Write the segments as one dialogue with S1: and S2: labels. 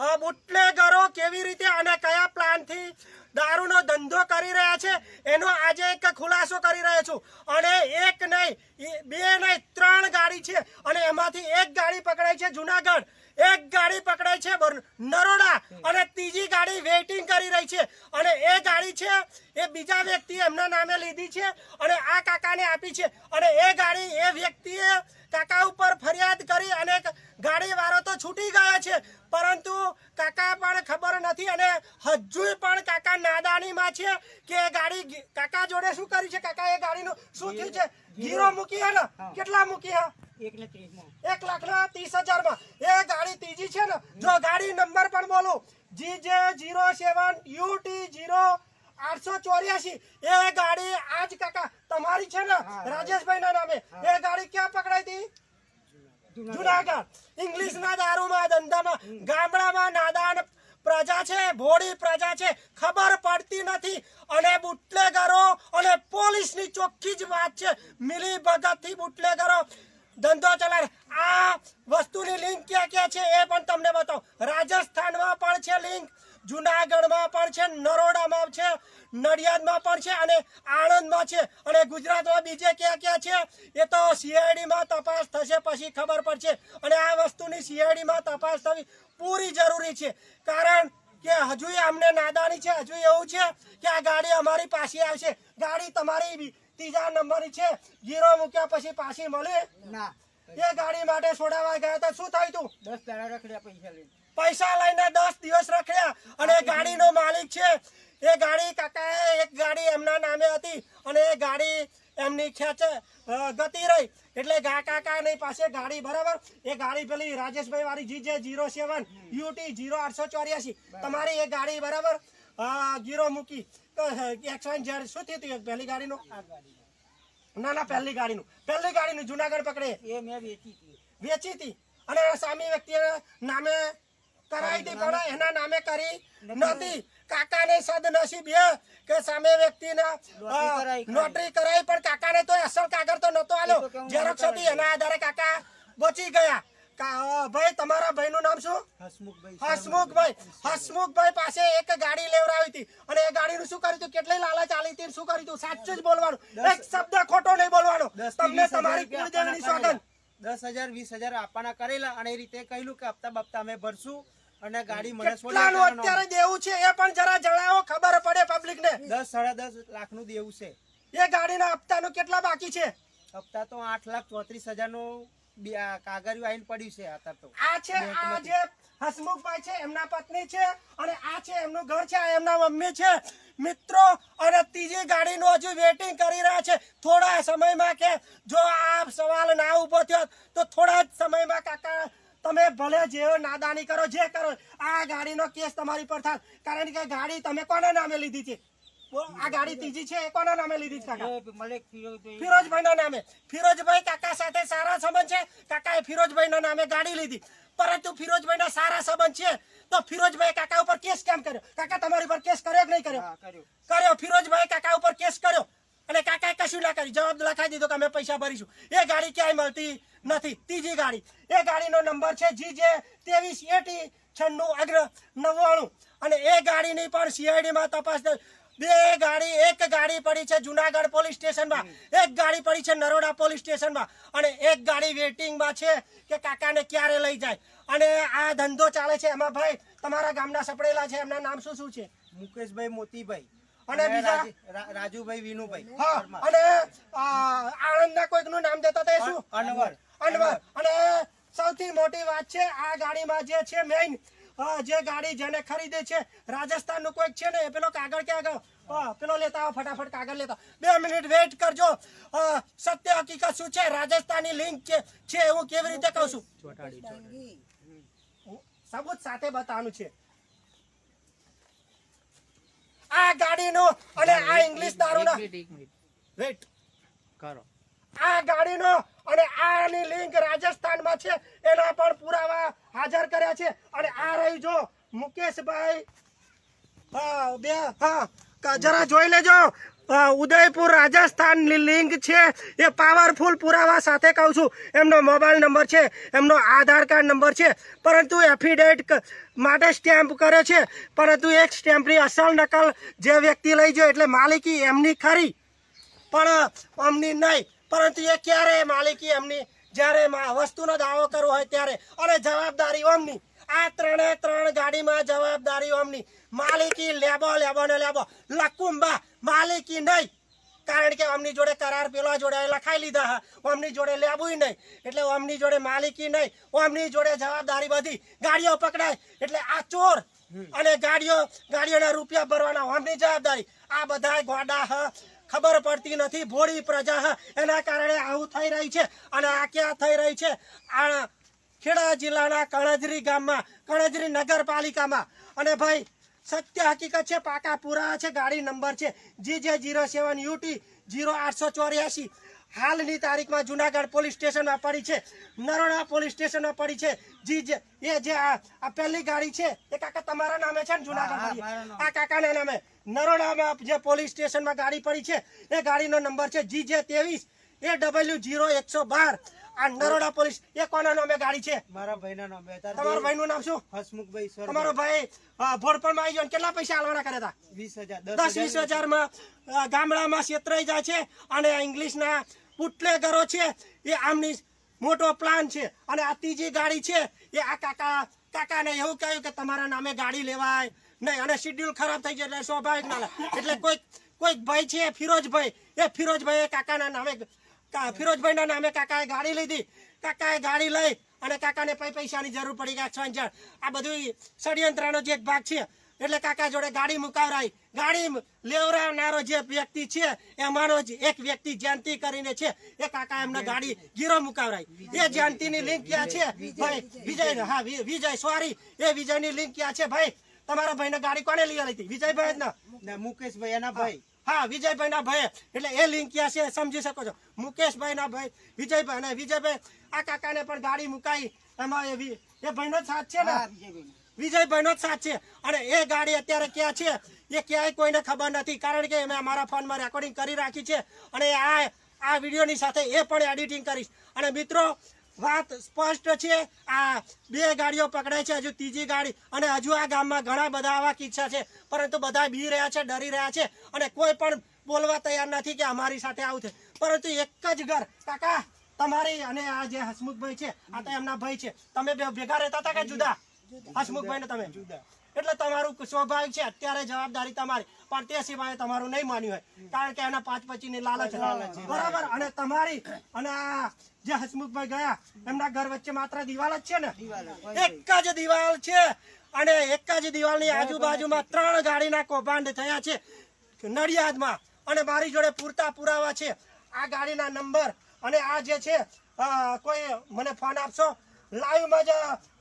S1: બુટલેગરો કેવી રીતે અને કયા પ્લાનથી દારૂનો ધંધો કરી રહ્યા છે? એનો આજે એક ખુલાસો કરી રહ્યો છું. અને એક નહીં બે નહીં, ત્રણ ગાડી છે. અને એમાંથી એક ગાડી પકડાઈ છે જુનાગઢ. એક ગાડી પકડાઈ છે નરોડા અને ત્રીજી ગાડી વેઇટિંગ કરી રહી છે. અને એ ગાડી છે એ બીજા વ્યક્તિએ એમના નામે લીધી છે અને આ કાકાને આપી છે. અને એ ગાડી એ વ્યક્તિએ કાકા ઉપર ફરિયાદ કરી અને ગાડી વાળો તો છૂટી ગયો છે. પરંતુ કાકા પણ ખબર નથી અને હજુ પણ કાકા નાદાનીમાં છે કે એ ગાડી કાકા જોડે શું કરી છે? કાકા એ ગાડીનું શું થયું છે? ગીરો મૂકી હે ને? કેટલા મૂકી હે?
S2: એક
S1: લાખ ના ત્રીસ હજારમાં. એ ગાડી ત્રીજી છે ને? જો ગાડી નંબર પણ બોલું. જી જે જીરો સેવન યુટી જીરો આઠસો ચોર્યાસી. એ ગાડી આજ કાકા તમારી છે ને? રાજેશભાઈ ના નામે. એ ગાડી ક્યાં પકડાઈ હતી? જુનાગઢ. ઇંગ્લિશ ના દારૂમાં ધંધામાં. ગામડામાં નાદાન પ્રજા છે ભોળી પ્રજા છે. ખબર પડતી નથી. અને બુટલેગરો અને પોલીસની ચોખ્ખી જ વાત છે. મિલી ભગતથી બુટલેગરો ધંધો ચલાવે. આ વસ્તુની લિંક ક્યાં ક્યાં છે એ પણ તમને બતાવો. રાજસ્થાનમાં પણ છે લિંક જુનાગઢમાં પણ છે, નરોડામાં છે, નડિયાદમાં પણ છે અને આણંદમાં છે. અને ગુજરાતમાં બીજે ક્યાં ક્યાં છે? એ તો સીઆઈડીમાં તપાસ થશે પછી ખબર પડશે. અને આ વસ્તુની સીઆઈડીમાં તપાસ થવી પૂરી જરૂરી છે. કારણ કે હજુ અમને નાદાની છે હજુ એવું છે કે આ ગાડી અમારી પાસે આવશે. ગાડી તમારી ત્રીજા નંબરની છે. ગીરો મૂક્યા પછી પાછી મળી.
S2: ના.
S1: એ ગાડી માટે છોડાવા ગયા હતા. શું થયું તું?
S2: દસ દાડા રખડ્યા પૈસા લઈને.
S1: પૈસા લઈને દસ દિવસ રખડ્યા. અને ગાડીનો માલિક છે. એ ગાડી કાકાએ એક ગાડી એમના નામે હતી અને એ ગાડી એમની ખેંચે ગતિ રહી. એટલે ગા કાકાની પાસે ગાડી બરાબર? એ ગાડી પેલી રાજેશભાઈ વાળી G zero seven UT zero આઠસો ચોર્યાસી. તમારી એ ગાડી બરાબર? ગીરો મૂકી. તો એકસો ઝેડ શું થયું હતું પહેલી ગાડીનું? ના ના પહેલી ગાડીનું. પહેલી ગાડીનું જુનાગઢ પકડે.
S2: એ મેં વેચી હતી.
S1: વેચી હતી. અને સામી વ્યક્તિ નામે કરાઈ હતી પણ એના નામે કરી નથી કાકાને સદનસીબ એ કે સામે વ્યક્તિને. નોટરી કરાવી પણ કાકાને તો અસલ કાગળ તો નતો આલ્યો
S2: તો
S1: ઝેરોક્ષ હતી એના આધારે કાકા બચી ગયા. ભાઈ તમારા નામ શું?
S2: હસમુખભાઈ
S1: હસમુખભાઈ. હસમુખભાઈ પાસે એક ગાડી લેવડાવી હતી. અને એ ગાડીનું શું કર્યું હતું? કેટલી લાલચ આલી હતી શું કર્યું હતું? સાચું જ બોલવાનું. એક શબ્દ ખોટો નહીં બોલવાનો. તમને તમારી
S2: રૂપિયા
S1: કુળદેવીની સોગંદ
S2: દસ હજાર વીસ હજાર આપવાના કરેલા અને એ રીતે કહ્યું કે હપ્તા બપ્તા અમે ભરશું અને ગાડી મને
S1: અત્યારે દેવું છે એ પણ જરા જણાવો ખબર પડે પબ્લિક ને
S2: દસ સાડા દસ લાખનું દેવું છે.
S1: એ ગાડીના હપ્તાનું કેટલા બાકી છે?
S2: હપ્તા તો આઠ લાખ ચોત્રીસ હજારનું કાગળિયું આઈને પડ્યું છે અત્યારે તો.
S1: આ છે આ જે હસમુખભાઈ છે એમના પત્ની છે અને આ છે એમનું ઘર છે આ એમના મમ્મી છે. મિત્રો અને ત્રીજી ગાડીનું હજુ વેટિંગ કરી રહ્યા છે. થોડા સમયમાં કે જો આ સવાલ ના ઊભો થયો તો થોડા જ સમયમાં કાકા તમે ભલે જે નાદાની કરો જે કરો આ ગાડીનો કેસ તમારી પર થાય. કારણ કે ગાડી તમે કોના નામે લીધી છે? આ ગાડી ત્રીજી છે એ કોના નામે લીધી કાકા? ફિરોજભાઈ. ના નામે. ફિરોજભાઈ કાકા સાથે સારા સંબંધ છે? કાકાએ ફિરોજભાઈ ના નામે ગાડી લીધી. પરંતુ ફિરોજભાઈ ના સારા સંબંધ છે? તો ફિરોજભાઈ કાકા ઉપર કેસ કેમ કર્યો? કાકા તમારી ઉપર કેસ કર્યો કે નહીં કર્યો?
S2: કર્યો.
S1: ફિરોજભાઈ કાકા ઉપર કેસ કર્યો. અને કાકાએ કશું ના કર્યું. જવાબ લખાઈ દીધો કે અમે પૈસા ભરીશું. એ ગાડી ક્યાંય મળતી નથી. ત્રીજી ગાડી. એ ગાડીનો નંબર છે જી જે ત્રેવીસ એટી છન્નું અગ્ર નવ્વાણું. અને એ ગાડીની પણ સીઆઈડીમાં તપાસ થઈ. બે ગાડી એક ગાડી પડી છે જુનાગઢ પોલીસ સ્ટેશનમાં. એક ગાડી પડી છે નરોડા પોલીસ સ્ટેશનમાં. અને એક ગાડી વેટિંગમાં છે કે કાકાને ક્યારે લઈ જાય. અને આ ધંધો ચાલે છે. એમાં ભાઈ તમારા ગામના સપડેલા છે. એમના નામ શું શું છે?
S2: મુકેશભાઈ મોતીભાઈ.
S1: અને બીજા?
S2: રાજુભાઈ વિનુભાઈ.
S1: હા. અને આણંદના કોઈકનું નામ દેતા હતા શું?
S2: અનવર.
S1: અનવર. અને સૌથી મોટી વાત છે આ ગાડીમાં જે છે મેઇન જે ગાડી જેને ખરીદે છે રાજસ્થાનનું કોઈક છે ને પેલો કાગળ ક્યાં ગયો? પેલો લેતા આવો ફટાફટ કાગળ લેતા બે મિનિટ વેઇટ કરજો. સત્ય હકીકત શું છે? રાજસ્થાની લિંક છે એવું કેવી રીતે કહું છું? સબૂત સાથે બતાવવાનું છે. આ ગાડીનું અને આ ઇંગ્લિશ દારૂના વેઇટ
S3: કરો.
S1: આ ગાડીનો અને આની લિંક રાજસ્થાનમાં છે. એના પણ પુરાવા હાજર કર્યા છે. અને આ રહી જો મુકેશભાઈ. હા, બે, હા. જરા જોઈ લેજો. ઉદયપુર રાજસ્થાનની લિંક છે. એ પાવરફુલ પુરાવા સાથે કહું છું. એમનો મોબાઈલ નંબર છે. એમનો આધાર કાર્ડ નંબર છે. પરંતુ એફિડેવિટ માટે સ્ટેમ્પ કરે છે. પરંતુ એક સ્ટેમ્પની અસલ નકલ જે વ્યક્તિ લઈ જાય એટલે માલિકી એમની ખરી. પણ અમની નહીં. પરંતુ એ ક્યારે માલિકી એમની જ્યારે મા- વસ્તુનો દાવો કરવો હોય ત્યારે અને જવાબદારી ઓમની. આ ત્રણે ત્રણ ગાડીમાં જવાબદારી ઓમની. માલિકી લેબો લેબો ને લેબો. લકુંબા માલિકી નહીં. કારણ કે અમની જોડે કરાર પેલા જોડે લખાઈ લીધા હા. અમની જોડે લેવું નહીં. એટલે અમની જોડે માલિકી નહીં. અમની જોડે જવાબદારી બધી ગાડીઓ પકડાય. એટલે આ ચોર અને ગાડીઓ ગાડીઓના રૂપિયા ભરવાના અમની જવાબદારી. આ બધા ગોડા હ. ખબર પડતી નથી. ભોળી પ્રજા એના કારણે આવું થઈ રહી છે અને આ ક્યાં થઈ રહી છે? આ ખેડા જિલ્લાના કણજરી ગામમાં કણજરી નગરપાલિકામાં. અને ભાઈ સત્ય હકીકત છે પાકા પુરાવા છે ગાડી નંબર છે. જી જે જીરો સેવન યુટી જીરો આઠસો ચોર્યાસી. હાલની તારીખમાં જુનાગઢ પોલીસ સ્ટેશનમાં પડી છે. નરોડા પોલીસ સ્ટેશનમાં પડી છે. જી જે એ જે આ પહેલી ગાડી છે એ કાકા તમારા નામે છે ને જુનાગઢ. આ કાકાના નામે. નરોડામાં જે પોલીસ સ્ટેશનમાં ગાડી પડી છે એ ગાડીનો નંબર છે જી જે ત્રેવીસ એ ડબલ્યુ જીરો એકસો બાર. આ નરોડા પોલીસ એ કોના નામે ગાડી છે?
S2: મારા ભાઈના નામે.
S1: તમારા ભાઈનું નામ શું?
S2: હસમુખભાઈ સર
S1: તમારો ભાઈ ભોળપણમાં આવી ગયો કેટલા પૈસા આલવાના કર્યા હતા
S2: વીસ હજાર
S1: દસ વીસ હજારમાં ગામડામાં છેતરાઈ જાય છે અને ઇંગ્લિશના પુટલેગરો છે એ આમની મોટો પ્લાન છે. અને આ ત્રીજી ગાડી છે એ આ કાકા કાકાને એવું કહ્યું કે તમારા નામે ગાડી લેવાય નહીં, અને શિડ્યુલ ખરાબ થઈ જાય એટલે સ્વાભાવિક ના. એટલે કોઈ કોઈક ભાઈ છે, ફિરોજભાઈ. એ ફિરોજભાઈ કાકાના નામે ફિરોજભાઈના નામે કાકાએ ગાડી લીધી. કાકાએ ગાડી લઈ અને કાકાને પૈસાની જરૂર પડી ગયા છંજણ આ બધું ષડયંત્રનો જે એક ભાગ છે, એટલે કાકા જોડે ગાડી મુકાવરાઈ. ગાડી લેવરાવનારો જે વ્યક્તિ છે એમાંનો જ એક વ્યક્તિ જયંતિ કરીને છે, એ કાકા એમને ગાડી ગીરો મુકાવરાઈ. એ જયંતિની લિંક ક્યાં છે? ભાઈ, વિજય, હા વિજય સોરી. એ વિજયની લિંક ક્યાં છે, ભાઈ? તમારા ભાઈને ગાડી કોને લઈ આવી હતી? વિજયભાઈ જ ના.
S2: ને મુકેશભાઈ એના ભાઈ.
S1: હા વિજયભાઈ ના ભાઈ એટલે એ લિંક ક્યાં છે સમજી શકો છો. મુકેશભાઈ ના ભાઈ વિજયભાઈ અને વિજયભાઈ આ કાકાને પણ ગાડી મુકાઈ. એમાં એ એ ભાઈનો જ સાથ છે ને? વિજયભાઈનો. જ સાથ છે. અને એ ગાડી અત્યારે ક્યાં છે એ ક્યાંય કોઈને ખબર નથી. કારણ કે મેં મારા ફોનમાં રેકોર્ડિંગ કરી રાખી છે. અને આ આ વિડીયોની સાથે એ પણ એડિટિંગ કરીશ. અને મિત્રો વાત સ્પષ્ટ છે. આ બે ગાડીઓ પકડાય છે હજુ ત્રીજી ગાડી અને હજુ આ ગામમાં ઘણા બધા આવા કિસ્સા છે. પરંતુ બધા બી રહ્યા છે ડરી રહ્યા છે અને કોઈ પણ બોલવા તૈયાર નથી કે અમારી સાથે આવું છે. પરંતુ એક જ ઘર. કાકા તમારી અને આ જે હસમુખભાઈ છે આ તો એમના ભાઈ છે. તમે ભેગા રહેતા હતા કે જુદા. હસમુખભાઈ ને તમે?
S2: જુદા.
S1: એટલે તમારું સ્વાભાવિક છે અત્યારે જવાબદારી તમારી. પણ તે સિવાય તમારું નહીં માન્યું હોય. કારણ કે એના પાંચ પચી ની લાલચ બરાબર? અને તમારી અને આ જે હસમુખભાઈ ગયા એમના ઘર વચ્ચે માત્ર દિવાલ જ છે ને? એક જ દિવાલ છે. અને એક જ દિવાલની આજુબાજુમાં ત્રણ ગાડીના કૌભાંડ થયા છે નડિયાદમાં. અને મારી જોડે પૂરતા પુરાવા છે. આ ગાડીના નંબર અને આ જે છે કોઈ મને ફોન આપશો? લાઈવમાં જ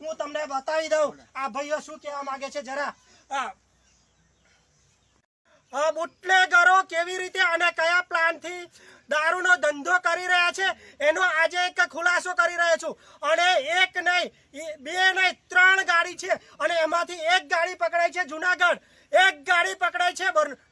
S1: હું તમને બતાવી દઉં. આ ભાઈઓ શું કહેવા માંગે છે જરા. હા બુટલેગરો કેવી રીતે અને કયા પ્લાનથી દારૂનો ધંધો કરી રહ્યા છે, એનો આજે એક ખુલાસો કરી રહ્યો છું. અને એક નહીં બે નહીં, ત્રણ ગાડી છે. અને એમાંથી એક ગાડી પકડાઈ છે જુનાગઢ. એક ગાડી પકડાઈ છે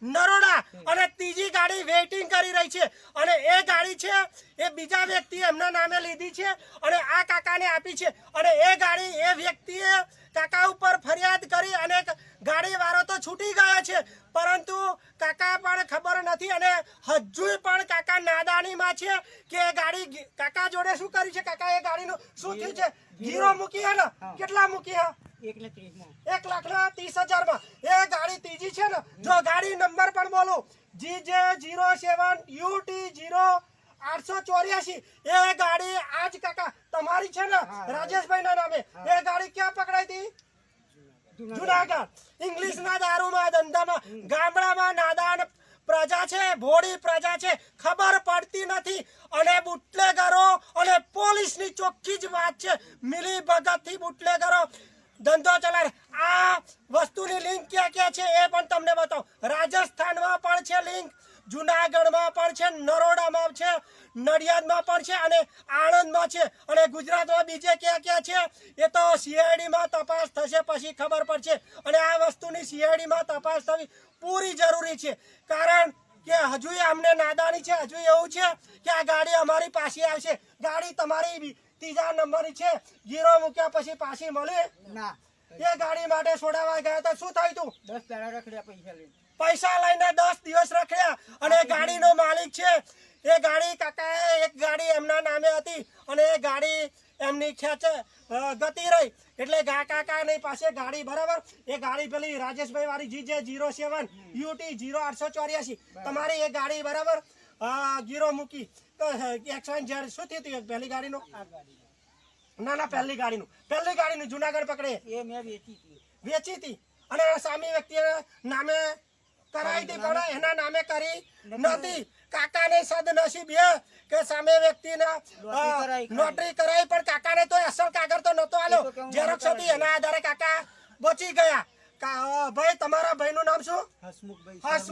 S1: નરોડા અને ત્રીજી ગાડી વેઇટિંગ કરી રહી છે. અને એ ગાડી છે એ બીજા વ્યક્તિએ એમના નામે લીધી છે અને આ કાકાને આપી છે. અને એ ગાડી એ વ્યક્તિએ કાકા ઉપર ફરિયાદ કરી અને ગાડીવાળો તો છૂટી ગયો છે પરંતુ કાકા પણ ખબર નથી અને હજુ પણ કાકા નાદાનીમાં છે કે એ ગાડી કાકા જોડે શું કર્યું છે? કાકા એ ગાડીનું શું થયું છે? ગીરો મૂકી હે ને? કેટલા મૂકી હે? એક લાખ ના ત્રીસ હજારમાં. એ ગાડી ત્રીજી છે ને? જો ગાડી નંબર પણ બોલું. જી જે જીરો સેવન યુટી જીરો આઠસો ચોર્યાસી. એ ગાડી આજ કાકા તમારી છે ને? રાજેશભાઈ ના નામે. એ ગાડી ક્યાં પકડાઈ હતી? જુનાગઢ. ઇંગ્લિશ ના દારૂમાં ધંધામાં. ગામડામાં નાદાન પ્રજા છે ભોળી પ્રજા છે. ખબર પડતી નથી. અને બુટલેગરો અને પોલીસની ચોખ્ખી જ વાત છે. મિલી ભગતથી બુટલેગરો. ધંધો ચલાવે. આ વસ્તુની લિંક ક્યાં ક્યાં છે એ પણ તમને બતાવો. રાજસ્થાનમાં પણ છે લિંક જુનાગઢમાં પણ છે, નરોડામાં છે, નડિયાદમાં પણ છે અને આણંદમાં છે. અને ગુજરાતમાં બીજે ક્યાં ક્યાં છે? એ તો સીઆઈડીમાં તપાસ થશે પછી ખબર પડશે. અને આ વસ્તુની સીઆઈડીમાં તપાસ થવી પૂરી જરૂરી છે. કારણ કે હજુ અમને નાદાની છે હજુ એવું છે કે આ ગાડી અમારી પાસે આવશે. ગાડી તમારી ત્રીજા નંબર છે. ગીરો મૂક્યા પછી પાછી મળી.
S2: ના.
S1: એ ગાડી માટે છોડાવા ગયા હતા. શું થયું તું?
S2: દસ દાડા રખડ્યા પૈસા લઈને.
S1: પૈસા લઈને દસ દિવસ રખડ્યા. અને એ ગાડીનો માલિક છે. એ ગાડી કાકાએ એક ગાડી એમના નામે હતી. અને એ ગાડી એમની ખેંચે ગતિ રહી. એટલે ગા કાકાની પાસે ગાડી બરાબર? એ ગાડી પેલી રાજેશભાઈ વાળી જી જે જીરો સેવન યુટી જીરો આઠસો ચોર્યાસી. તમારી એ ગાડી બરાબર? ગીરો મૂકી. તો એક્સવાન ઝેડ શું થયું હતું? પહેલી ગાડીનું?
S2: ગાડી
S1: ના ના પહેલી ગાડીનું. પહેલી ગાડીનું જુનાગઢ પકડે.
S2: એ મેં વેચી હતી.
S1: વેચી હતી. અને સામી વ્યક્તિ નામે કરાવી હતી પણ એના નામે કરી નથી. કાકાને સદનસીબ એ કે સામે વ્યક્તિને
S2: નોટરી
S1: કરાવી પણ કાકાને તો અસલ કાગળ તો નતો આલ્યો ઝેરોક્ષ હતી એના આધારે કાકા બચી ગયા. ભાઈ તમારા ભાઈ ભાઈનું નામ શું?
S2: હસમુખભાઈ
S1: હસ